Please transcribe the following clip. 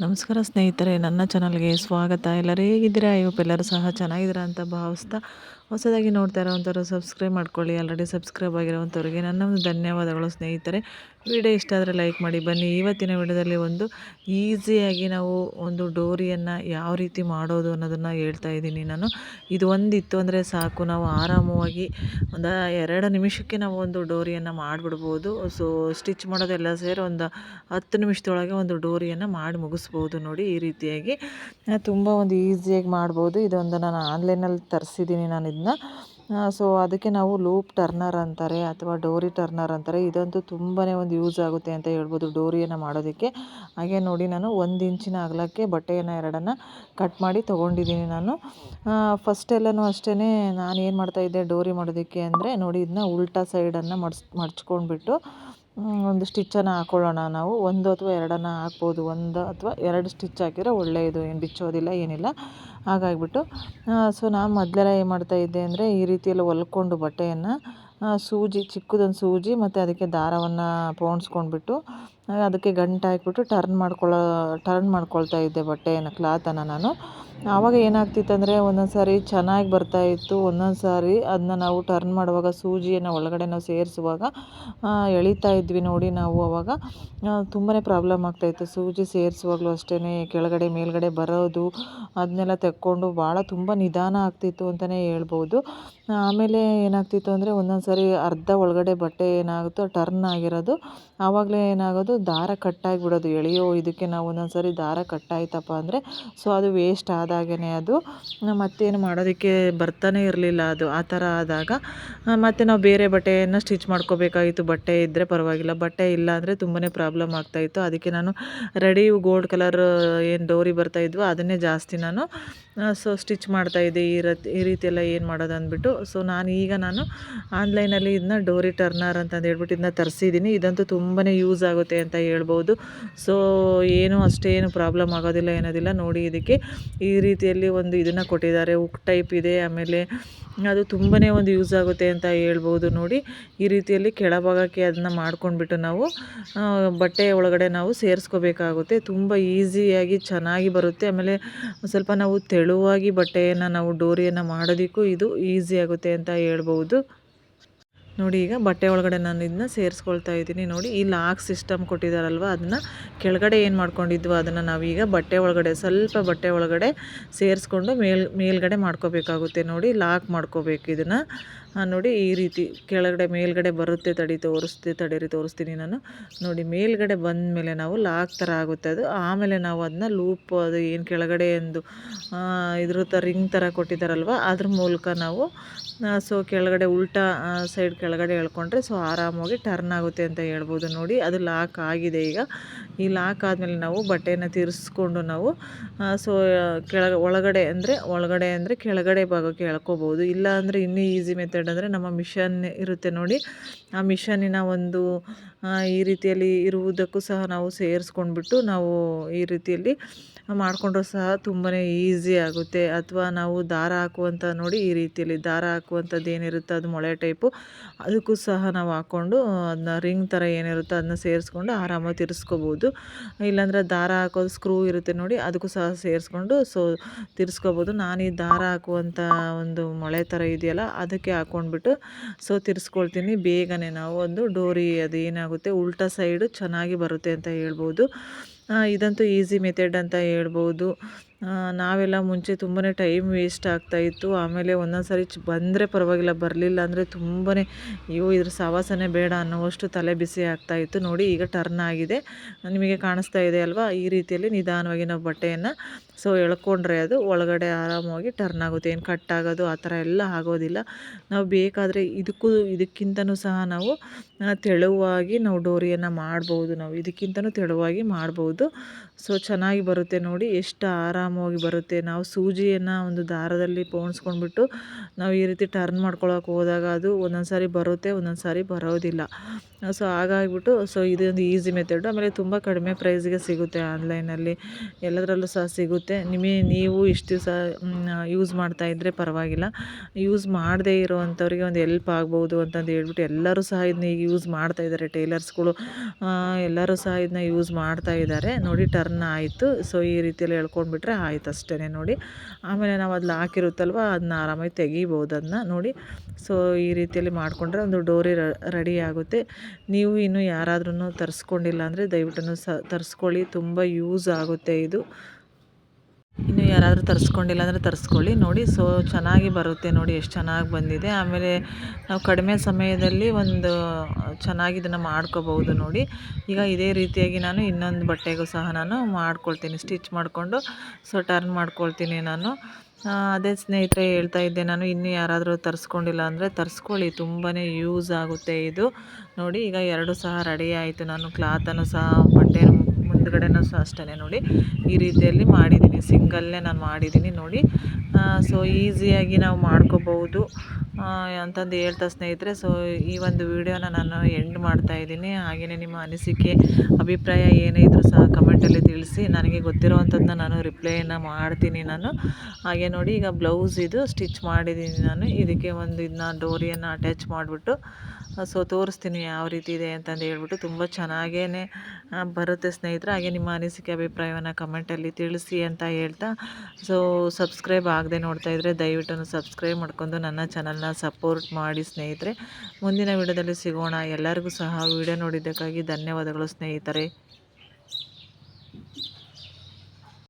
ನಮಸ್ಕಾರ ಸ್ನೇಹಿತರೆ ನನ್ನ ಚಾನಲ್ಗೆ ಸ್ವಾಗತ. ಎಲ್ಲರೂ ಹೇಗಿದ್ದೀರಾ? ಇವಪ್ಪೆಲ್ಲರೂ ಸಹ ಚೆನ್ನಾಗಿದ್ದೀರಾ ಅಂತ ಭಾವಿಸ್ತಾ ಹೊಸದಾಗಿ ನೋಡ್ತಾ ಇರೋವಂಥವ್ರು ಸಬ್ಸ್ಕ್ರೈಬ್ ಮಾಡ್ಕೊಳ್ಳಿ. ಆಲ್ರೆಡಿ ಸಬ್ಸ್ಕ್ರೈಬ್ ಆಗಿರೋವಂಥವ್ರಿಗೆ ನನ್ನ ಒಂದು ಧನ್ಯವಾದಗಳು ಸ್ನೇಹಿತರೆ. ವಿಡಿಯೋ ಇಷ್ಟ ಆದರೆ ಲೈಕ್ ಮಾಡಿ. ಬನ್ನಿ, ಇವತ್ತಿನ ವಿಡಿಯೋದಲ್ಲಿ ಒಂದು ಈಸಿಯಾಗಿ ನಾವು ಒಂದು ಡೋರಿಯನ್ನು ಯಾವ ರೀತಿ ಮಾಡೋದು ಅನ್ನೋದನ್ನು ಹೇಳ್ತಾ ಇದ್ದೀನಿ ನಾನು. ಇದು ಒಂದಿತ್ತು ಅಂದರೆ ಸಾಕು. ನಾವು ಆರಾಮವಾಗಿ ಒಂದು ಎರಡು ನಿಮಿಷಕ್ಕೆ ನಾವು ಒಂದು ಡೋರಿಯನ್ನು ಮಾಡಿಬಿಡ್ಬೋದು. ಸೊ ಸ್ಟಿಚ್ ಮಾಡೋದೆಲ್ಲ ಸೇರಿ ಒಂದು ಹತ್ತು ನಿಮಿಷದೊಳಗೆ ಒಂದು ಡೋರಿಯನ್ನು ಮಾಡಿ ಮುಗಿಸ್ಬೋದು ನೋಡಿ ಈ ರೀತಿಯಾಗಿ. ತುಂಬ ಒಂದು ಈಸಿಯಾಗಿ ಮಾಡ್ಬೋದು. ಇದೊಂದು ನಾನು ಆನ್ಲೈನಲ್ಲಿ ತರಿಸಿದ್ದೀನಿ ನಾನು. ಇದನ್ನ ಸೊ ಅದಕ್ಕೆ ನಾವು ಲೂಪ್ ಟರ್ನರ್ ಅಂತಾರೆ ಅಥವಾ ಡೋರಿ ಟರ್ನರ್ ಅಂತಾರೆ. ಇದಂತೂ ತುಂಬಾ ಒಂದು ಯೂಸ್ ಆಗುತ್ತೆ ಅಂತ ಹೇಳ್ಬೋದು ಡೋರಿಯನ್ನು ಮಾಡೋದಕ್ಕೆ. ಹಾಗೆ ನೋಡಿ ನಾನು ಒಂದು ಇಂಚಿನ ಅಗಲಕ್ಕೆ ಬಟ್ಟೆಯನ್ನು ಎರಡನ್ನು ಕಟ್ ಮಾಡಿ ತೊಗೊಂಡಿದ್ದೀನಿ ನಾನು. ಫಸ್ಟೆಲ್ಲನೂ ಅಷ್ಟೇ ನಾನು ಏನು ಮಾಡ್ತಾಯಿದ್ದೆ ಡೋರಿ ಮಾಡೋದಕ್ಕೆ ಅಂದರೆ ನೋಡಿ ಇದನ್ನ ಉಲ್ಟಾ ಸೈಡನ್ನು ಮಡ್ಸ್, ಮಡ್ಚ್ಕೊಂಡ್ಬಿಟ್ಟು ಒಂದು ಸ್ಟಿಚ್ಚನ್ನು ಹಾಕ್ಕೊಳ್ಳೋಣ ನಾವು. ಒಂದು ಅಥವಾ ಎರಡನ್ನು ಹಾಕ್ಬೋದು. ಒಂದು ಅಥವಾ ಎರಡು ಸ್ಟಿಚ್ ಹಾಕಿದರೆ ಒಳ್ಳೆಯದು. ಏನು ಬಿಚ್ಚೋದಿಲ್ಲ, ಏನಿಲ್ಲ. ಹಾಗಾಗಿಬಿಟ್ಟು ಸೊ ನಾನು ಮೊದಲೆಲ್ಲ ಏನು ಮಾಡ್ತಾಯಿದ್ದೆ ಅಂದರೆ ಈ ರೀತಿಯೆಲ್ಲ ಹೊಲ್ಕೊಂಡು ಬಟ್ಟೆಯನ್ನು ಸೂಜಿ, ಚಿಕ್ಕದೊಂದು ಸೂಜಿ ಮತ್ತು ಅದಕ್ಕೆ ದಾರವನ್ನು ಪೋಣಿಸ್ಕೊಂಡ್ಬಿಟ್ಟು ಅದಕ್ಕೆ ಗಂಟು ಹಾಕ್ಬಿಟ್ಟು ಟರ್ನ್ ಮಾಡ್ಕೊಳ್ಳೋ ಟರ್ನ್ ಮಾಡ್ಕೊಳ್ತಾ ಇದ್ದೆ ಬಟ್ಟೆಯನ್ನು ಕ್ಲಾತನ್ನು ನಾನು. ಆವಾಗ ಏನಾಗ್ತಿತ್ತು ಅಂದರೆ ಒಂದೊಂದು ಸಾರಿ ಚೆನ್ನಾಗಿ ಬರ್ತಾಯಿತ್ತು ಒಂದೊಂದು ಸಾರಿ ಅದನ್ನ ನಾವು ಟರ್ನ್ ಮಾಡುವಾಗ ಸೂಜಿಯನ್ನು ಒಳಗಡೆ ನಾವು ಸೇರಿಸುವಾಗ ಎಳಿತಾ ಇದ್ವಿ ನೋಡಿ ನಾವು ಆವಾಗ ತುಂಬಾ ಪ್ರಾಬ್ಲಮ್ ಆಗ್ತಾಯಿತ್ತು ಸೂಜಿ ಸೇರಿಸುವಾಗಲೂ ಅಷ್ಟೇ ಕೆಳಗಡೆ, ಮೇಲುಗಡೆ ಬರೋದು ಅದನ್ನೆಲ್ಲ ತೆಕ್ಕೊಂಡು ಭಾಳ ತುಂಬ ನಿಧಾನ ಆಗ್ತಿತ್ತು ಅಂತಲೇ ಹೇಳ್ಬೋದು. ಆಮೇಲೆ ಏನಾಗ್ತಿತ್ತು ಅಂದರೆ ಒಂದೊಂದು ಸಾರಿ ಅರ್ಧ ಒಳಗಡೆ ಬಟ್ಟೆ ಏನಾಗುತ್ತೋ ಟರ್ನ್ ಆಗಿರೋದು, ಆವಾಗಲೇ ಏನಾಗೋದು ದಾರ ಕಟ್ಟಾಗಿಬಿಡೋದು. ಎಳೆಯೋ ಇದಕ್ಕೆ ನಾವು ಒಂದೊಂದು ಸಾರಿ ದಾರ ಕಟ್ಟಾಯ್ತಪ್ಪ ಅಂದರೆ, ಸೊ ಅದು ವೇಸ್ಟ್ ಆದಾಗೇ ಅದು. ಮತ್ತೇನು ಮಾಡೋದಕ್ಕೆ ಬರ್ತಾನೆ ಇರಲಿಲ್ಲ ಅದು. ಆ ಥರ ಆದಾಗ, ಮತ್ತು ನಾವು ಬೇರೆ ಬಟ್ಟೆಯನ್ನು ಸ್ಟಿಚ್ ಮಾಡ್ಕೋಬೇಕಾಗಿತ್ತು. ಬಟ್ಟೆ ಇದ್ದರೆ ಪರವಾಗಿಲ್ಲ. ಬಟ್ಟೆ ಇಲ್ಲ ಅಂದರೆ ತುಂಬಾ ಪ್ರಾಬ್ಲಮ್ ಆಗ್ತಾಯಿತ್ತು ಅದಕ್ಕೆ ನಾನು ರೆಡಿ ಗೋಲ್ಡ್ ಕಲರ್, ಏನು ಡೋರಿ ಬರ್ತಾಯಿದ್ವು ಅದನ್ನೇ ಜಾಸ್ತಿ ನಾನು ಸೊ ಸ್ಟಿಚ್ ಮಾಡ್ತಾಯಿದ್ದೆ ಈ ರೀತಿ ಈ ರೀತಿ ಎಲ್ಲ ಏನು ಮಾಡೋದು ಅಂದ್ಬಿಟ್ಟು. ಸೊ ನಾನು ಈಗ ನಾನು ಆನ್ಲೈನಲ್ಲಿ ಇದನ್ನ ಡೋರಿ ಟರ್ನರ್ ಅಂತಂದು ಹೇಳ್ಬಿಟ್ಟು ಇದನ್ನ ತರಿಸಿದ್ದೀನಿ. ಇದಂತೂ ತುಂಬಾ ಯೂಸ್ ಆಗುತ್ತೆ ಅಂತ ಹೇಳ್ಬೋದು. ಸೊ ಏನು ಅಷ್ಟೇನು ಪ್ರಾಬ್ಲಮ್ ಆಗೋದಿಲ್ಲ, ಏನೋದಿಲ್ಲ. ನೋಡಿ ಇದಕ್ಕೆ ಈ ರೀತಿಯಲ್ಲಿ ಒಂದು ಇದನ್ನು ಕೊಟ್ಟಿದ್ದಾರೆ. ಉಕ್ ಟೈಪ್ ಇದೆ, ಆಮೇಲೆ ಅದು ತುಂಬಾ ಒಂದು ಯೂಸ್ ಆಗುತ್ತೆ ಅಂತ ಹೇಳ್ಬೋದು ನೋಡಿ. ಈ ರೀತಿಯಲ್ಲಿ ಕೆಳಭಾಗಕ್ಕೆ ಅದನ್ನ ಮಾಡ್ಕೊಂಡ್ಬಿಟ್ಟು ನಾವು ಬಟ್ಟೆ ಒಳಗಡೆ ನಾವು ಸೇರಿಸ್ಕೋಬೇಕಾಗುತ್ತೆ. ತುಂಬ ಈಸಿಯಾಗಿ ಚೆನ್ನಾಗಿ ಬರುತ್ತೆ. ಆಮೇಲೆ ಸ್ವಲ್ಪ ನಾವು ತೆಳುವಾಗಿ ಬಟ್ಟೆಯನ್ನು ನಾವು ಡೋರಿಯನ್ನು ಮಾಡೋದಕ್ಕೂ ಇದು ಈಸಿ ಆಗುತ್ತೆ ಅಂತ ಹೇಳ್ಬೋದು. ನೋಡಿ ಈಗ ಬಟ್ಟೆ ಒಳಗಡೆ ನಾನು ಇದನ್ನ ಸೇರಿಸ್ಕೊಳ್ತಾ ಇದ್ದೀನಿ. ನೋಡಿ, ಈ ಲಾಕ್ ಸಿಸ್ಟಮ್ ಕೊಟ್ಟಿದ್ದಾರಲ್ವ ಅದನ್ನು ಕೆಳಗಡೆ ಏನು ಮಾಡ್ಕೊಂಡಿದ್ವು ಅದನ್ನು ನಾವೀಗ ಬಟ್ಟೆ ಒಳಗಡೆ, ಸ್ವಲ್ಪ ಬಟ್ಟೆ ಒಳಗಡೆ ಸೇರಿಸ್ಕೊಂಡು ಮೇಲ್, ಮೇಲ್ಗಡೆ ಮಾಡ್ಕೋಬೇಕಾಗುತ್ತೆ. ನೋಡಿ, ಲಾಕ್ ಮಾಡ್ಕೋಬೇಕು ಇದನ್ನು. ನೋಡಿ ಈ ರೀತಿ ಕೆಳಗಡೆ ಮೇಲ್ಗಡೆ ಬರುತ್ತೆ ತಡಿ, ತೋರಿಸ್ತೆ ತಡೀರಿ, ತೋರಿಸ್ತೀನಿ ನಾನು. ನೋಡಿ, ಮೇಲ್ಗಡೆ ಬಂದ ಮೇಲೆ ನಾವು ಲಾಕ್ ಥರ ಆಗುತ್ತೆ ಅದು. ಆಮೇಲೆ ನಾವು ಅದನ್ನ ಲೂಪ್, ಅದು ಏನು ಕೆಳಗಡೆ ಎಂದು ಇದ್ರ ಥರ ರಿಂಗ್ ಥರ ಕೊಟ್ಟಿದ್ದಾರಲ್ವ, ಅದ್ರ ಮೂಲಕ ನಾವು ಸೊ ಕೆಳಗಡೆ ಉಲ್ಟಾ ಸೈಡ್ ಕೆಳಗಡೆ ಎಳ್ಕೊಂಡ್ರೆ ಸೊ ಆರಾಮಾಗಿ ಟರ್ನ್ ಆಗುತ್ತೆ ಅಂತ ಹೇಳ್ಬೋದು ನೋಡಿ. ಅದು ಲಾಕ್ ಆಗಿದೆ ಈಗ. ಈ ಲಾಕ್ ಆದಮೇಲೆ ನಾವು ಬಟ್ಟೆನ ತಿರ್ಸ್ಕೊಂಡು ನಾವು ಸೊ ಕೆಳ ಒಳಗಡೆ ಅಂದರೆ ಒಳಗಡೆ ಅಂದರೆ ಕೆಳಗಡೆ ಭಾಗಕ್ಕೆ ಎಳ್ಕೊಬೋದು. ಇಲ್ಲ ಅಂದರೆ ಇನ್ನೂ ಈಸಿ ಮೆಥಡ್ ಅಂದರೆ ನಮ್ಮ ಮಿಷನ್ ಇರುತ್ತೆ ನೋಡಿ. ಆ ಮಿಷನ್ನಿನ ಒಂದು ಈ ರೀತಿಯಲ್ಲಿ ಇರುವುದಕ್ಕೂ ಸಹ ನಾವು ಸೇರಿಸ್ಕೊಂಡ್ಬಿಟ್ಟು ನಾವು ಈ ರೀತಿಯಲ್ಲಿ ಮಾಡಿಕೊಂಡ್ರು ಸಹ ತುಂಬಾ ಈಸಿ ಆಗುತ್ತೆ. ಅಥವಾ ನಾವು ದಾರ ಹಾಕುವಂಥ ನೋಡಿ ಈ ರೀತಿಯಲ್ಲಿ ದಾರ ಹಾಕುವಂಥದ್ದು ಏನಿರುತ್ತೆ, ಅದು ಮೊಳೆ ಟೈಪು. ಅದಕ್ಕೂ ಸಹ ನಾವು ಹಾಕ್ಕೊಂಡು ಅದನ್ನ ರಿಂಗ್ ಥರ ಏನಿರುತ್ತೋ ಅದನ್ನ ಸೇರಿಸ್ಕೊಂಡು ಆರಾಮಾಗಿ ತಿರ್ಸ್ಕೊಬೋದು. ಇಲ್ಲಾಂದರೆ ದಾರ ಹಾಕೋದು ಸ್ಕ್ರೂ ಇರುತ್ತೆ ನೋಡಿ, ಅದಕ್ಕೂ ಸಹ ಸೇರಿಸ್ಕೊಂಡು ಸೊ, ತಿರ್ಸ್ಕೊಬೋದು. ನಾನು ಈ ದಾರ ಹಾಕುವಂಥ ಒಂದು ಮೊಳೆ ಥರ ಇದೆಯಲ್ಲ, ಅದಕ್ಕೆ ಹಾಕ್ಕೊಂಡ್ಬಿಟ್ಟು ಸೊ ತಿರ್ಸ್ಕೊಳ್ತೀನಿ. ಬೇಗನೆ ನಾವು ಒಂದು ಡೋರಿ ಅದು ಏನಾಗುತ್ತೆ, ಉಲ್ಟಾ ಸೈಡು ಚೆನ್ನಾಗಿ ಬರುತ್ತೆ ಅಂತ ಹೇಳ್ಬೋದು. ಇದಂತೂ ಈಸಿ ಮೆಥಡ್ ಅಂತ ಹೇಳ್ಬೋದು. ನಾವೆಲ್ಲ ಮುಂಚೆ ತುಂಬಾ ಟೈಮ್ ವೇಸ್ಟ್ ಆಗ್ತಾಯಿತ್ತು ಆಮೇಲೆ ಒಂದೊಂದು ಸಾರಿ ಬಂದರೆ ಪರವಾಗಿಲ್ಲ, ಬರಲಿಲ್ಲ ಅಂದರೆ ತುಂಬಾ ಅಯ್ಯೋ, ಇದ್ರ ಸಹವಾಸನೇ ಬೇಡ ಅನ್ನೋವಷ್ಟು ತಲೆ ಬಿಸಿ ಆಗ್ತಾಯಿತ್ತು ನೋಡಿ, ಈಗ ಟರ್ನ್ ಆಗಿದೆ. ನಿಮಗೆ ಕಾಣಿಸ್ತಾ ಇದೆ ಅಲ್ವಾ? ಈ ರೀತಿಯಲ್ಲಿ ನಿಧಾನವಾಗಿ ನಾವು ಬಟ್ಟೆಯನ್ನು ಸೊ, ಎಳ್ಕೊಂಡ್ರೆ ಅದು ಒಳಗಡೆ ಆರಾಮವಾಗಿ ಟರ್ನ್ ಆಗುತ್ತೆ. ಏನು ಕಟ್ ಆಗೋದು, ಆ ಥರ ಎಲ್ಲ ಆಗೋದಿಲ್ಲ. ನಾವು ಬೇಕಾದರೆ ಇದಕ್ಕೂ, ಇದಕ್ಕಿಂತನೂ ಸಹ ನಾವು ತೆಳುವಾಗಿ ನಾವು ಡೋರಿಯನ್ನು ಮಾಡ್ಬೋದು ನಾವು. ಇದಕ್ಕಿಂತನೂ ತೆಳುವಾಗಿ ಮಾಡ್ಬೋದು. ಸೊ, ಚೆನ್ನಾಗಿ ಬರುತ್ತೆ ನೋಡಿ. ಎಷ್ಟು ಆರಾಮ ಆರಾಮವಾಗಿ ಬರುತ್ತೆ. ನಾವು ಸೂಜಿಯನ್ನು ಒಂದು ದಾರದಲ್ಲಿ ಪೋಣಿಸ್ಕೊಂಡ್ಬಿಟ್ಟು ನಾವು ಈ ರೀತಿ ಟರ್ನ್ ಮಾಡ್ಕೊಳ್ಳೋಕೆ ಹೋದಾಗ ಅದು ಒಂದೊಂದು ಸಾರಿ ಬರುತ್ತೆ, ಒಂದೊಂದು ಸಾರಿ ಬರೋದಿಲ್ಲ. ಸೊ ಹಾಗಾಗಿಬಿಟ್ಟು ಸೊ ಇದೊಂದು ಈಸಿ ಮೆಥಡ್ ಆಮೇಲೆ ತುಂಬ ಕಡಿಮೆ ಪ್ರೈಸ್ಗೆ ಸಿಗುತ್ತೆ ಆನ್ಲೈನಲ್ಲಿ ಎಲ್ಲದರಲ್ಲೂ ಸಹ ಸಿಗುತ್ತೆ. ನಿಮಗೆ ನೀವು ಇಷ್ಟು ದಿವಸ ಯೂಸ್ ಮಾಡ್ತಾ ಇದ್ದರೆ ಪರವಾಗಿಲ್ಲ. ಯೂಸ್ ಮಾಡದೇ ಇರೋವಂಥವ್ರಿಗೆ ಒಂದು ಎಲ್ಪ್ ಆಗ್ಬೋದು ಅಂತಂದು ಹೇಳ್ಬಿಟ್ಟು ಎಲ್ಲರೂ ಸಹ ಇದನ್ನ ಈಗ ಯೂಸ್ ಮಾಡ್ತಾ ಇದ್ದಾರೆ. ಟೇಲರ್ಸ್ಗಳು ಎಲ್ಲರೂ ಸಹ ಇದನ್ನ ಯೂಸ್ ಮಾಡ್ತಾ ಇದ್ದಾರೆ. ನೋಡಿ ಟರ್ನ್ ಆಯಿತು. ಸೊ ಈ ರೀತಿಯಲ್ಲಿ ಆಯ್ತು ಅಷ್ಟೇ ನೋಡಿ. ಆಮೇಲೆ ನಾವು ಅದ್ರಲ್ಲಿ ಹಾಕಿರುತ್ತಲ್ವ ಅದನ್ನ ಆರಾಮಾಗಿ ತೆಗಿಬೋದು ಅದನ್ನ ನೋಡಿ. ಸೊ ಈ ರೀತಿಯಲ್ಲಿ ಮಾಡಿಕೊಂಡ್ರೆ ಒಂದು ಡೋರಿ ರೆಡಿ ಆಗುತ್ತೆ. ನೀವು ಇನ್ನೂ ಯಾರಾದ್ರೂ ತರಿಸ್ಕೊಂಡಿಲ್ಲ ಅಂದರೆ ದಯವಿಟ್ಟು ಸ, ತರಿಸ್ಕೊಳ್ಳಿ. ತುಂಬ ಯೂಸ್ ಆಗುತ್ತೆ ಇದು. ಇನ್ನು ಯಾರಾದರೂ ತರಿಸ್ಕೊಂಡಿಲ್ಲ ಅಂದರೆ ತರಿಸ್ಕೊಳ್ಳಿ. ನೋಡಿ ಸೊ ಚೆನ್ನಾಗಿ ಬರುತ್ತೆ ನೋಡಿ ಎಷ್ಟು ಚೆನ್ನಾಗಿ ಬಂದಿದೆ. ಆಮೇಲೆ ನಾವು ಕಡಿಮೆ ಸಮಯದಲ್ಲಿ ಒಂದು, ಚೆನ್ನಾಗಿ ಇದನ್ನು ಮಾಡ್ಕೋಬಹುದು ನೋಡಿ. ಈಗ ಇದೇ ರೀತಿಯಾಗಿ ನಾನು ಇನ್ನೊಂದು ಬಟ್ಟೆಗೂ ಸಹ ನಾನು ಮಾಡ್ಕೊಳ್ತೀನಿ. ಸ್ಟಿಚ್ ಮಾಡಿಕೊಂಡು ಸೊ ಟರ್ನ್ ಮಾಡ್ಕೊಳ್ತೀನಿ ನಾನು. ಅದೇ ಸ್ನೇಹಿತರೆ ಹೇಳ್ತಾ ಇದ್ದೆ ನಾನು, ಇನ್ನು ಯಾರಾದರೂ ತರಿಸ್ಕೊಂಡಿಲ್ಲ ಅಂದರೆ ತರಿಸ್ಕೊಳ್ಳಿ. ತುಂಬಾ ಯೂಸ್ ಆಗುತ್ತೆ ಇದು. ನೋಡಿ, ಈಗ ಎರಡು ಸಹ ರೆಡಿ ಆಯಿತು. ನಾನು ಕ್ಲಾತನ್ನು ಸಹ ಬಟ್ಟೆ ಮುಂದ್ಗಡೆನೂ ಸಹ ಅಷ್ಟೇ ನೋಡಿ. ಈ ರೀತಿಯಲ್ಲಿ ಮಾಡಿದ್ದೀನಿ ಸಿಂಗಲ್ಲೇ ನಾನು ಮಾಡಿದ್ದೀನಿ ನೋಡಿ. ಸೊ ಈಸಿಯಾಗಿ ನಾವು ಮಾಡ್ಕೋಬೋದು ಅಂತಂದು ಹೇಳ್ತಾ ಸ್ನೇಹಿತರೆ ಸೊ ಈ ಒಂದು ವಿಡಿಯೋನ ನಾನು ಎಂಡ್ ಮಾಡ್ತಾ ಇದ್ದೀನಿ. ಹಾಗೆಯೇ ನಿಮ್ಮ ಅನಿಸಿಕೆ, ಅಭಿಪ್ರಾಯ ಏನೇ ಇದ್ರೂ ಸಹ ಕಮೆಂಟಲ್ಲಿ ತಿಳಿಸಿ. ನನಗೆ ಗೊತ್ತಿರೋವಂಥದ್ದನ್ನ ನಾನು ರಿಪ್ಲೈಯನ್ನು ಮಾಡ್ತೀನಿ ನಾನು. ಹಾಗೆ ನೋಡಿ, ಈಗ ಬ್ಲೌಸ್ ಇದು ಸ್ಟಿಚ್ ಮಾಡಿದ್ದೀನಿ ನಾನು. ಇದಕ್ಕೆ ಒಂದು ಇದನ್ನ ಡೋರಿಯನ್ನು ಅಟ್ಯಾಚ್ ಮಾಡಿಬಿಟ್ಟು ಸೊ ತೋರಿಸ್ತೀನಿ ಯಾವ ರೀತಿ ಇದೆ ಅಂತಂದು ಹೇಳ್ಬಿಟ್ಟು ತುಂಬ ಚೆನ್ನಾಗೇ ಬರುತ್ತೆ ಸ್ನೇಹಿತರೆ. ಹಾಗೆ ನಿಮ್ಮ ಅನಿಸಿಕೆ, ಅಭಿಪ್ರಾಯವನ್ನು ಕಮೆಂಟಲ್ಲಿ ತಿಳಿಸಿ ಅಂತ ಹೇಳ್ತಾ ಸೊ ಸಬ್ಸ್ಕ್ರೈಬ್ ಆಗದೆ ನೋಡ್ತಾ ಇದ್ದರೆ ದಯವಿಟ್ಟು ಸಬ್ಸ್ಕ್ರೈಬ್ ಮಾಡ್ಕೊಂಡು ನನ್ನ ಚಾನಲ್ನ ಸಪೋರ್ಟ್ ಮಾಡಿ ಸ್ನೇಹಿತರೆ ಮುಂದಿನ ವಿಡಿಯೋದಲ್ಲಿ ಸಿಗೋಣ. ಎಲ್ಲರಿಗೂ ಸಹ ವಿಡಿಯೋ ನೋಡಿದ್ದಕ್ಕಾಗಿ ಧನ್ಯವಾದಗಳು ಸ್ನೇಹಿತರೆ.